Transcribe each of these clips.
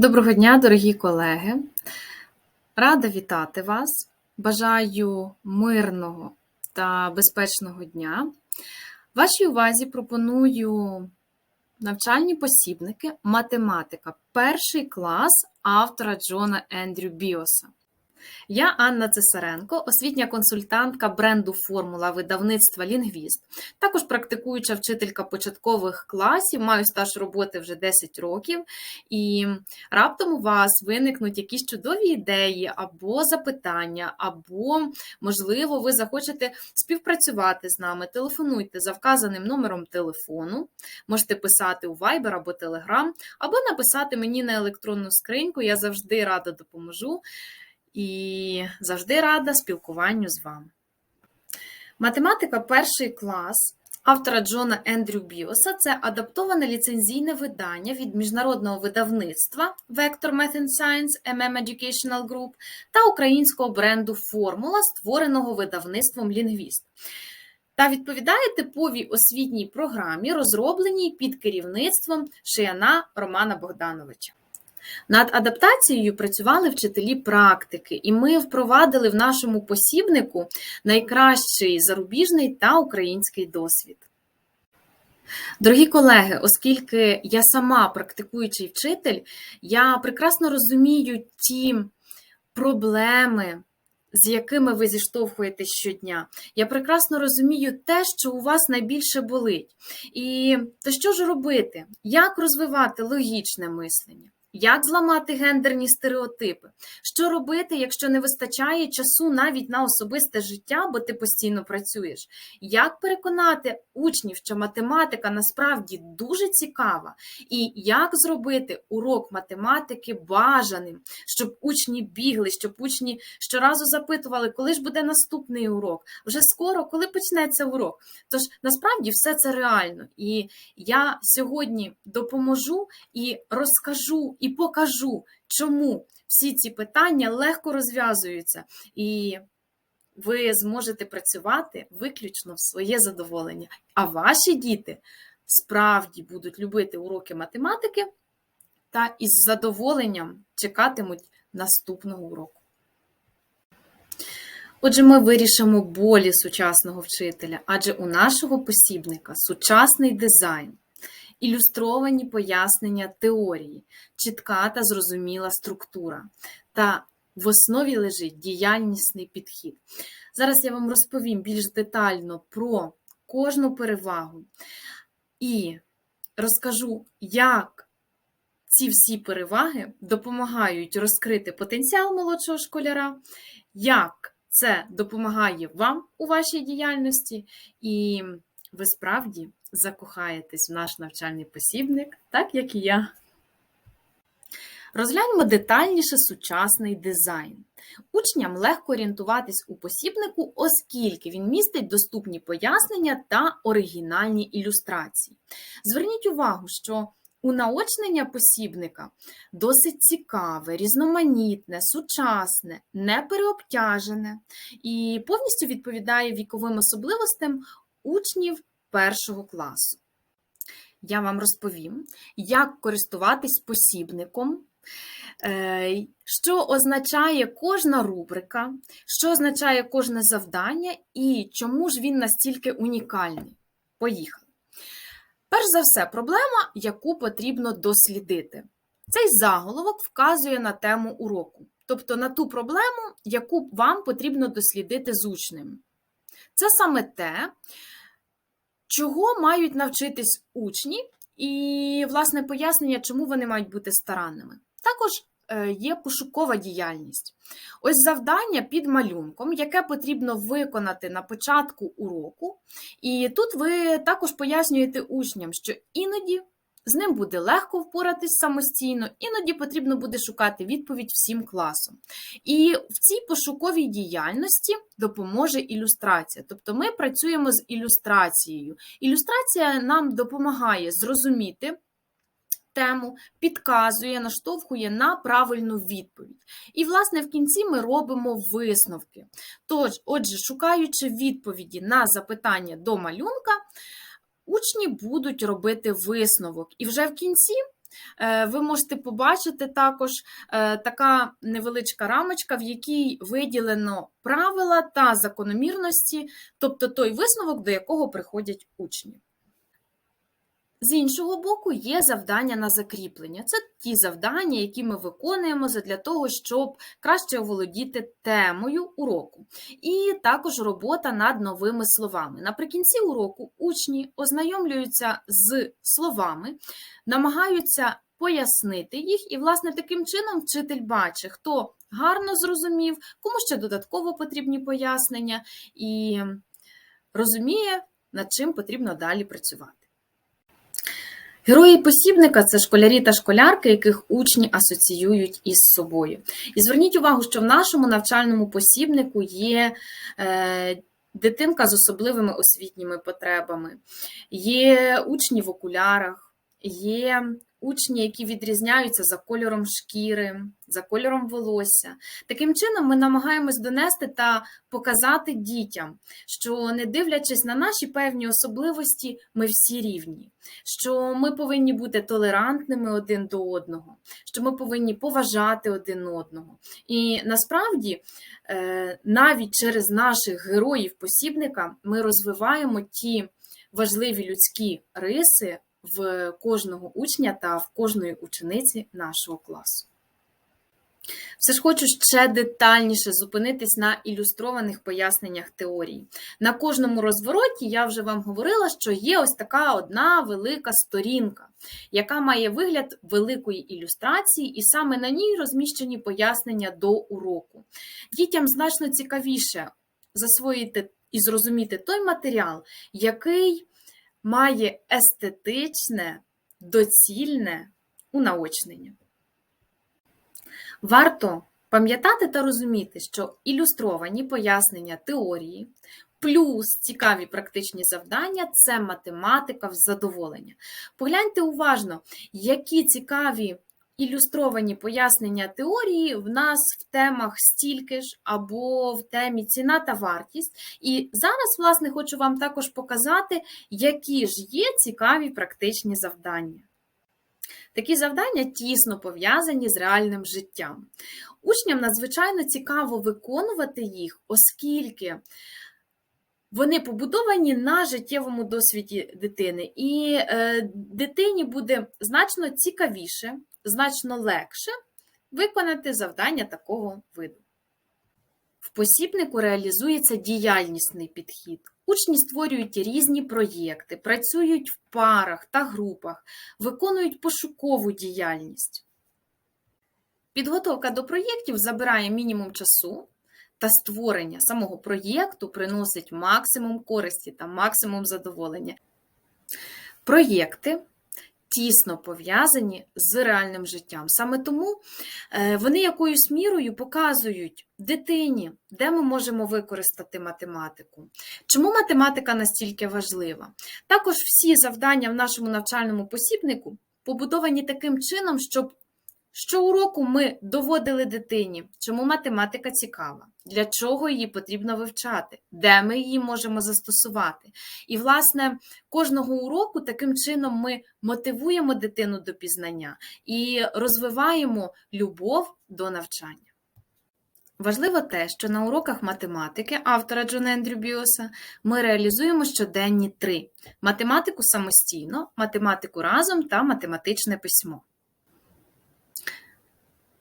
Доброго дня, дорогі колеги! Рада вітати вас. Бажаю мирного та безпечного дня. Вашій увазі пропоную навчальні посібники математика, перший клас автора Джона Ендрю Біоса. Я Анна Цесаренко, освітня консультантка бренду Формула видавництва Лінгвіст, також практикуюча вчителька початкових класів, маю стаж роботи вже 10 років, і раптом у вас виникнуть якісь чудові ідеї або запитання, або, можливо, ви захочете співпрацювати з нами. Телефонуйте за вказаним номером телефону, можете писати у Viber або Telegram, або написати мені на електронну скриньку. Я завжди рада допоможу і завжди рада спілкуванню з вами. Математика перший клас автора Джона Ендрю Біоса це адаптоване ліцензійне видання від міжнародного видавництва Vector Math and Science MM Educational Group та українського бренду Формула, створеного видавництвом Лінгвіст. Та відповідає типовій освітній програмі, розробленій під керівництвом Шияна Романа Богдановича. Над адаптацією працювали вчителі практики, і ми впровадили в нашому посібнику найкращий зарубіжний та український досвід. Дорогі колеги, оскільки я сама практикуючий вчитель, я прекрасно розумію ті проблеми, з якими ви зіштовхуєтесь щодня. Я прекрасно розумію те, що у вас найбільше болить. І то що ж робити? Як розвивати логічне мислення? Як зламати гендерні стереотипи? Що робити, якщо не вистачає часу навіть на особисте життя, бо ти постійно працюєш? Як переконати учнів, що математика насправді дуже цікава, і як зробити урок математики бажаним, щоб учні бігли, щоб учні щоразу запитували, коли ж буде наступний урок? Вже скоро, коли почнеться урок? Тож насправді все це реально. І я сьогодні допоможу і розкажу і покажу, чому всі ці питання легко розв'язуються, і ви зможете працювати виключно в своє задоволення. А ваші діти справді будуть любити уроки математики та із задоволенням чекатимуть наступного уроку. Отже, ми вирішимо болі сучасного вчителя, адже у нашого посібника сучасний дизайн ілюстровані пояснення теорії, чітка та зрозуміла структура, та в основі лежить діяльнісний підхід. Зараз я вам розповім більш детально про кожну перевагу і розкажу, як ці всі переваги допомагають розкрити потенціал молодшого школяра, як це допомагає вам у вашій діяльності, і ви справді закохаєтесь в наш навчальний посібник, так як і я. Розгляньмо детальніше сучасний дизайн. Учням легко орієнтуватись у посібнику, оскільки він містить доступні пояснення та оригінальні ілюстрації. Зверніть увагу, що унаочнення посібника досить цікаве, різноманітне, сучасне, непереобтяжене і повністю відповідає віковим особливостям учнів першого класу. Я вам розповім, як користуватись посібником, е, що означає кожна рубрика, що означає кожне завдання і чому ж він настільки унікальний. Поїхали. Перш за все, проблема, яку потрібно дослідити. Цей заголовок вказує на тему уроку, тобто на ту проблему, яку вам потрібно дослідити з учнем. Це саме те, чого мають навчитись учні, і, власне, пояснення, чому вони мають бути старанними. Також е, є пошукова діяльність. Ось завдання під малюнком, яке потрібно виконати на початку уроку. І тут ви також пояснюєте учням, що іноді з ним буде легко впоратись самостійно, іноді потрібно буде шукати відповідь всім класом. І в цій пошуковій діяльності допоможе ілюстрація. Тобто ми працюємо з ілюстрацією. Ілюстрація нам допомагає зрозуміти. Тему підказує, наштовхує на правильну відповідь. І, власне, в кінці ми робимо висновки. Тож, отже, шукаючи відповіді на запитання до малюнка, учні будуть робити висновок. І вже в кінці е, ви можете побачити також е, така невеличка рамочка, в якій виділено правила та закономірності, тобто той висновок, до якого приходять учні. З іншого боку, є завдання на закріплення. Це ті завдання, які ми виконуємо для того, щоб краще оволодіти темою уроку. І також робота над новими словами. Наприкінці уроку учні ознайомлюються з словами, намагаються пояснити їх, і, власне, таким чином вчитель бачить, хто гарно зрозумів, кому ще додатково потрібні пояснення, і розуміє, над чим потрібно далі працювати. Герої посібника це школярі та школярки, яких учні асоціюють із собою. І зверніть увагу, що в нашому навчальному посібнику є е, дитинка з особливими освітніми потребами, є учні в окулярах, є учні, які відрізняються за кольором шкіри, за кольором волосся. Таким чином, ми намагаємось донести та показати дітям, що не дивлячись на наші певні особливості, ми всі рівні, що ми повинні бути толерантними один до одного, що ми повинні поважати один одного. І насправді, е, навіть через наших героїв посібника ми розвиваємо ті важливі людські риси в кожного учня та в кожної учениці нашого класу. Все ж хочу ще детальніше зупинитись на ілюстрованих поясненнях теорії. На кожному розвороті я вже вам говорила, що є ось така одна велика сторінка, яка має вигляд великої ілюстрації, і саме на ній розміщені пояснення до уроку. Дітям значно цікавіше засвоїти і зрозуміти той матеріал, який має естетичне, доцільне унаочнення. Варто пам'ятати та розуміти, що ілюстровані пояснення теорії плюс цікаві практичні завдання це математика в задоволення. Погляньте уважно, які цікаві ілюстровані пояснення теорії в нас в темах стільки ж або в темі ціна та вартість. І зараз, власне, хочу вам також показати, які ж є цікаві практичні завдання. Такі завдання тісно пов'язані з реальним життям. Учням надзвичайно цікаво виконувати їх, оскільки вони побудовані на життєвому досвіді дитини, і е, дитині буде значно цікавіше, значно легше виконати завдання такого виду. В посібнику реалізується діяльнісний підхід. Учні створюють різні проєкти, працюють в парах та групах, виконують пошукову діяльність. Підготовка до проєктів забирає мінімум часу, та створення самого проєкту приносить максимум користі та максимум задоволення. Проєкти тісно пов'язані з реальним життям. Саме тому е, вони якоюсь мірою показують дитині, де ми можемо використати математику. Чому математика настільки важлива? Також всі завдання в нашому навчальному посібнику побудовані таким чином, щоб Щоуроку ми доводили дитині, чому математика цікава, для чого її потрібно вивчати, де ми її можемо застосувати. І, власне, кожного уроку таким чином ми мотивуємо дитину до пізнання і розвиваємо любов до навчання. Важливо те, що на уроках математики автора Джона Ендрю Біоса ми реалізуємо щоденні три: математику самостійно, математику разом та математичне письмо.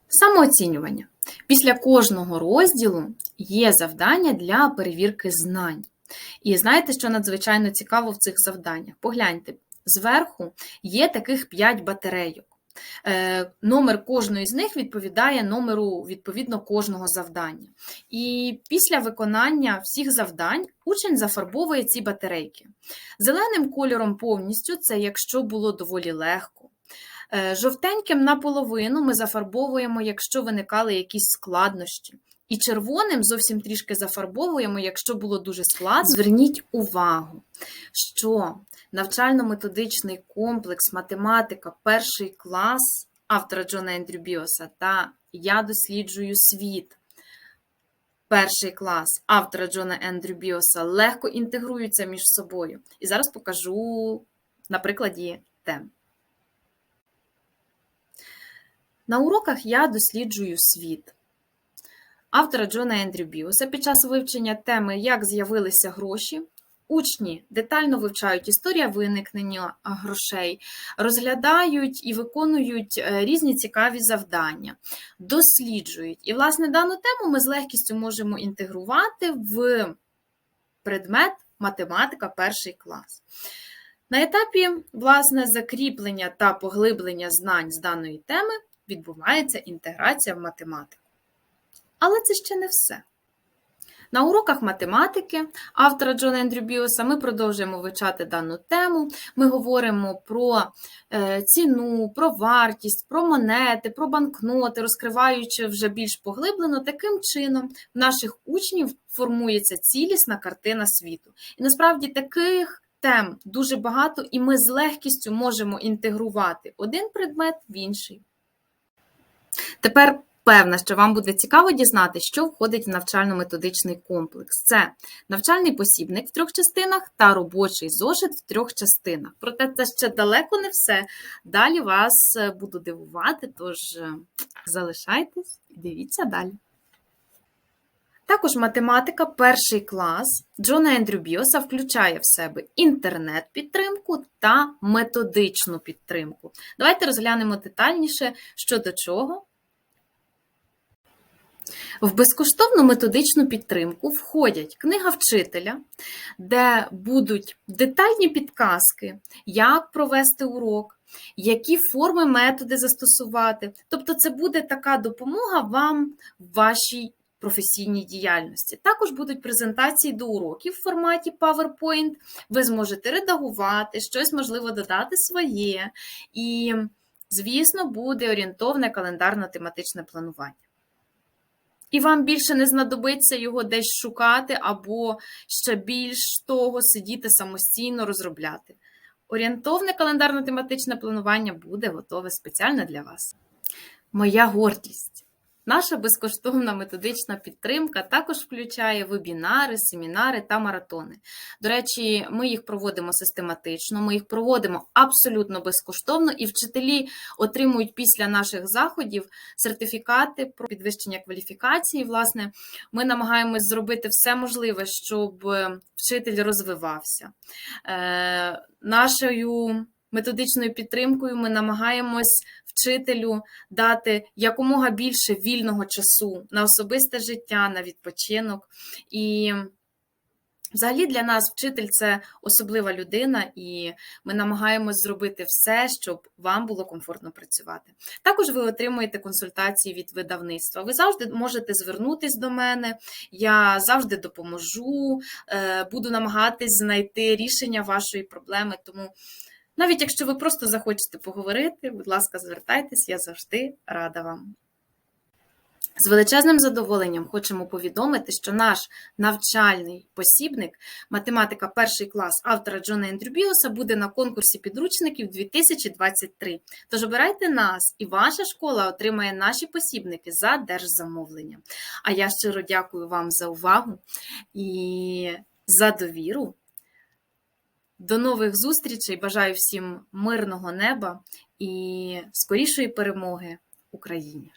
Самооцінювання. Після кожного розділу є завдання для перевірки знань. І знаєте, що надзвичайно цікаво в цих завданнях? Погляньте, зверху є таких 5 батарейок. Е, номер кожної з них відповідає номеру відповідно кожного завдання. І після виконання всіх завдань учень зафарбовує ці батарейки. Зеленим кольором повністю це якщо було доволі легко. Е, жовтеньким наполовину ми зафарбовуємо, якщо виникали якісь складнощі. І червоним зовсім трішки зафарбовуємо, якщо було дуже складно. Зверніть увагу, що навчально-методичний комплекс математика, перший клас автора Джона Ендрю Біоса та Я досліджую світ. Перший клас автора Джона Ендрю Біоса легко інтегруються між собою. І зараз покажу на прикладі тем. На уроках я досліджую світ. Автора Джона Ендрю Біоса під час вивчення теми Як з'явилися гроші. Учні детально вивчають історію виникнення грошей, розглядають і виконують е, різні цікаві завдання, досліджують. І, власне, дану тему ми з легкістю можемо інтегрувати в предмет математика перший клас. На етапі власне закріплення та поглиблення знань з даної теми відбувається інтеграція в математику. Але це ще не все. На уроках математики автора Джона Ендрю Біоса ми продовжуємо вивчати дану тему. Ми говоримо про е, ціну, про вартість, про монети, про банкноти, розкриваючи вже більш поглиблено, таким чином в наших учнів формується цілісна картина світу. І насправді таких тем дуже багато, і ми з легкістю можемо інтегрувати один предмет в інший. Тепер Певна, що вам буде цікаво дізнати, що входить в навчально-методичний комплекс. Це навчальний посібник в трьох частинах та робочий зошит в трьох частинах. Проте це ще далеко не все. Далі вас е, буду дивувати, тож е, залишайтесь і дивіться далі. Також математика перший клас Джона Ендрю Біоса включає в себе інтернет-підтримку та методичну підтримку. Давайте розглянемо детальніше щодо чого. В безкоштовну методичну підтримку входять книга вчителя, де будуть детальні підказки, як провести урок, які форми, методи застосувати. Тобто, це буде така допомога вам в вашій професійній діяльності. Також будуть презентації до уроків в форматі PowerPoint. Ви зможете редагувати, щось можливо додати своє. І, звісно, буде орієнтовне календарно-тематичне планування. І вам більше не знадобиться його десь шукати, або ще більш того, сидіти самостійно розробляти. Орієнтовне календарно-тематичне планування буде готове спеціально для вас. Моя гордість. Наша безкоштовна методична підтримка також включає вебінари, семінари та маратони. До речі, ми їх проводимо систематично, ми їх проводимо абсолютно безкоштовно, і вчителі отримують після наших заходів сертифікати про підвищення кваліфікації. Власне, ми намагаємось зробити все можливе, щоб вчитель розвивався. Е, нашою методичною підтримкою ми намагаємось вчителю дати якомога більше вільного часу на особисте життя, на відпочинок. І Взагалі для нас вчитель це особлива людина, і ми намагаємось зробити все, щоб вам було комфортно працювати. Також ви отримуєте консультації від видавництва. Ви завжди можете звернутися до мене, я завжди допоможу, е, буду намагатись знайти рішення вашої проблеми. Тому навіть якщо ви просто захочете поговорити, будь ласка, звертайтесь, я завжди рада вам. З величезним задоволенням хочемо повідомити, що наш навчальний посібник математика перший клас автора Джона Ендрю Біоса буде на конкурсі підручників 2023. Тож обирайте нас, і ваша школа отримає наші посібники за держзамовленням. А я щиро дякую вам за увагу і за довіру. До нових зустрічей! Бажаю всім мирного неба і скорішої перемоги Україні!